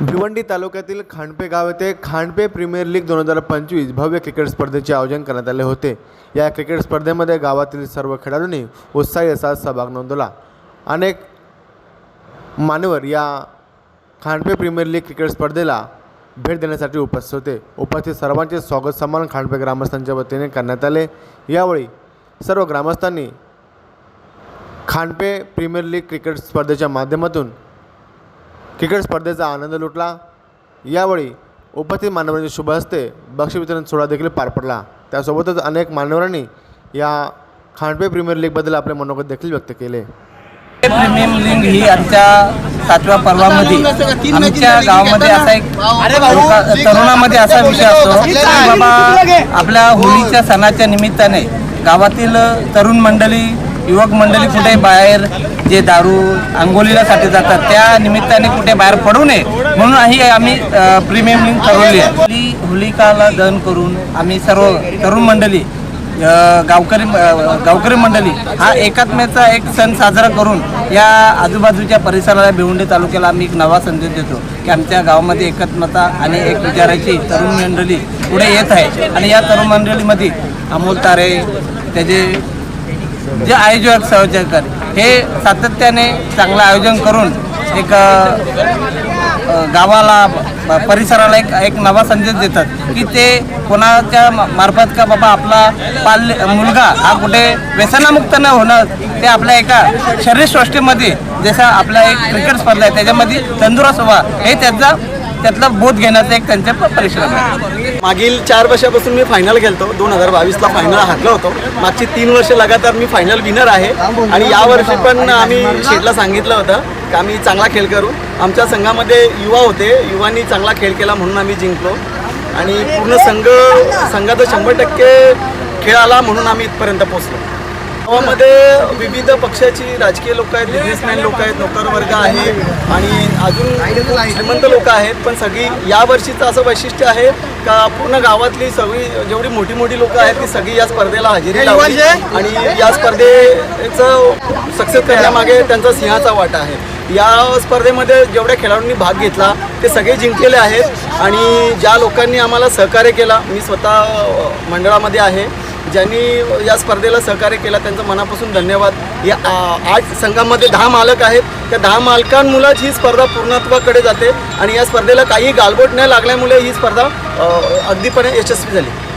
भिवंडी तालुक्यातील खांडपे गाव येथे खांडपे प्रीमियर लीग दोन हजार पंचवीस भव्य क्रिकेट स्पर्धेचे आयोजन करण्यात आले होते. या क्रिकेट स्पर्धेमध्ये गावातील सर्व खेळाडूंनी उत्साही असा सहभाग नोंदवला. अनेक मान्यवर या खांडपे प्रीमियर लीग क्रिकेट स्पर्धेला भेट देण्यासाठी उपस्थित होते. उपस्थित सर्वांचे स्वागत सन्मान खांडपे ग्रामस्थांच्या वतीने करण्यात आले. यावेळी सर्व ग्रामस्थांनी खांडपे प्रीमियर लीग क्रिकेट स्पर्धेच्या माध्यमातून क्रिकेट स्पर्धेचा आनंद लुटला. यावेळी उपस्थित मान्यवरांच्या शुभ हस्ते बक्षीस वितरण सोहळा देखील पार पडला. त्यासोबतच अनेक मान्यवरांनी या खांडपे प्रीमियर लीगबद्दल आपले मनोगत देखील व्यक्त केले. प्रीमियम लीग ही आमच्या सातव्या पर्वामध्ये आमच्या गावामध्ये असा एक तरुणामध्ये असा विषय असतो की बाबा आपल्या होळीच्या सणाच्या निमित्ताने गावातील तरुण मंडळी युवक मंडळी कुठे बाहेर जे दारू आंघोळीसाठी जातात त्या निमित्ताने कुठे बाहेर पडू नये म्हणून ही आम्ही प्रीमियम लिंक ठरवली आहे. होली होलिकाला दहन करून आम्ही सर्व तरुण मंडळी गावकरी गावकरी मंडळी हा एकात्म्याचा एक सण साजरा करून या आजूबाजूच्या परिसराला भिवंडी तालुक्याला आम्ही एक नवा संदेश देतो की आमच्या गावामध्ये एकात्मता आणि एक विचाराची तरुण मंडळी पुढे येत आहे. आणि या तरुण मंडळीमध्ये अमोल तारे त्याचे जे आयोजक सहजकर हे सातत्याने चांगलं आयोजन करून एक गावाला परिसराला एक एक नवा संदेश देतात की ते कोणाच्या मार्फत का बाबा आपला पाल मुलगा हा कुठे व्यसनामुक्त न होणं ते आपल्या एका शरीरसृष्टीमध्ये जसं आपला एक क्रिकेट स्पर्धा आहे त्याच्यामध्ये तंदुरुस्त व्हा. हे त्याचा त्यातला बोध घेण्याचा एक त्यांचा परिश्रम आहे. मागील चार वर्षापासून मी फायनल खेळतो. दोन हजार बावीसला फायनल हारलो होतो. मागची तीन वर्ष लगातार मी फायनल विनर आहे. आणि यावर्षी पण आम्ही शेटला सांगितलं होतं की आम्ही चांगला खेळ करू. आमच्या संघामध्ये युवा होते. युवांनी चांगला खेळ केला म्हणून आम्ही जिंकलो. आणि पूर्ण संघ संघाचा शंभर टक्के खेळ आला म्हणून आम्ही इथपर्यंत पोहोचलो. गावामध्ये विविध पक्षाची राजकीय लोक आहेत बिझनेसमॅन लोक आहेत नोकर वर्ग आहे आणि अजून श्रीमंत लोक आहेत पण सगळी या वर्षीचं असं वैशिष्ट्य आहे का पूर्ण गावातली सगळी जेवढी मोठी मोठी लोक आहेत ती सगळी या स्पर्धेला हजेरी लावली. आणि या स्पर्धेचं सक्सेस करण्यामागे त्यांचा सिंहाचा वाटा आहे. या स्पर्धेमध्ये जेवढ्या खेळाडूंनी भाग घेतला ते सगळे जिंकलेले आहेत. आणि ज्या लोकांनी आम्हाला सहकार्य केला मी स्वतः मंडळामध्ये आहे. ज्यांनी या स्पर्धेला सहकार्य केला त्यांचं मनापासून धन्यवाद. या आठ संघामध्ये दहा मालक आहेत. त्या दहा मालकांमुळेच ही स्पर्धा पूर्णत्वाकडे जाते. आणि या स्पर्धेला काही गालबोट न लागल्यामुळे ही स्पर्धा अगदीपणे यशस्वी झाली.